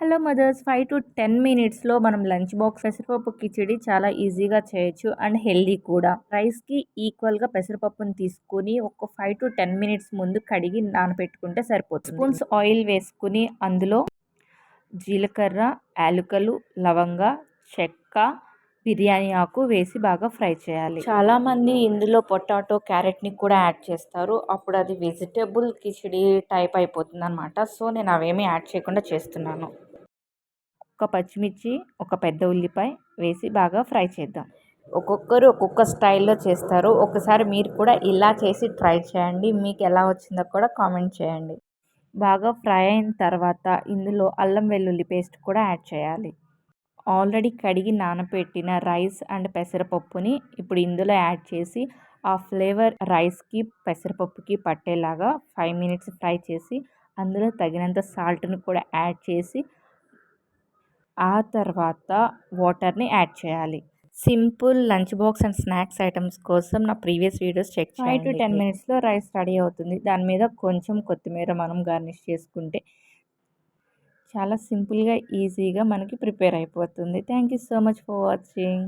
Hello mothers five to ten మినిట్స్లో మనం lunch box పెసరపప్పు కిచిడి చాలా ఈజీగా చేయొచ్చు అండ్ హెల్దీ కూడా. రైస్కి ఈక్వల్గా పెసరపప్పుని తీసుకుని ఒక ఫైవ్ టు టెన్ మినిట్స్ ముందు కడిగి నానబెట్టుకుంటే సరిపోతుంది. స్పూన్స్ ఆయిల్ వేసుకుని అందులో జీలకర్ర యాలకులు లవంగ చెక్క బిర్యానీ ఆకు వేసి బాగా ఫ్రై చేయాలి. చాలామంది ఇందులో పొటాటో క్యారెట్ని కూడా యాడ్ చేస్తారు. అప్పుడు అది వెజిటేబుల్ కిచిడి టైప్ అయిపోతుంది అనమాట సో నేను అవేమీ యాడ్ చేయకుండా చేస్తున్నాను. ఒక పచ్చిమిర్చి ఒక పెద్ద ఉల్లిపాయ వేసి బాగా ఫ్రై చేద్దాం. ఒక్కొక్కరు ఒక్కొక్క స్టైల్లో చేస్తారు. ఒకసారి మీరు కూడా ఇలా చేసి ట్రై చేయండి. మీకు ఎలా వచ్చిందో కూడా కామెంట్ చేయండి. బాగా ఫ్రై అయిన తర్వాత ఇందులో అల్లం వెల్లుల్లి పేస్ట్ కూడా యాడ్ చేయాలి. ఆల్రెడీ కడిగి నానబెట్టిన రైస్ అండ్ పెసరపప్పుని ఇప్పుడు ఇందులో యాడ్ చేసి ఆ ఫ్లేవర్ రైస్కి పెసరపప్పుకి పట్టేలాగా ఫైవ్ మినిట్స్ ఫ్రై చేసి అందులో తగినంత సాల్ట్ని కూడా యాడ్ చేసి ఆ తర్వాత వాటర్ని యాడ్ చేయాలి. Simple lunch box and snacks items కోసం నా previous videos check five to ten మినిట్స్లో రైస్ రెడీ అవుతుంది. దాని మీద కొంచెం కొత్తిమీర మనం గార్నిష్ చేసుకుంటే చాలా సింపుల్గా ఈజీగా మనకి ప్రిపేర్ అయిపోతుంది. Thank you so much for watching.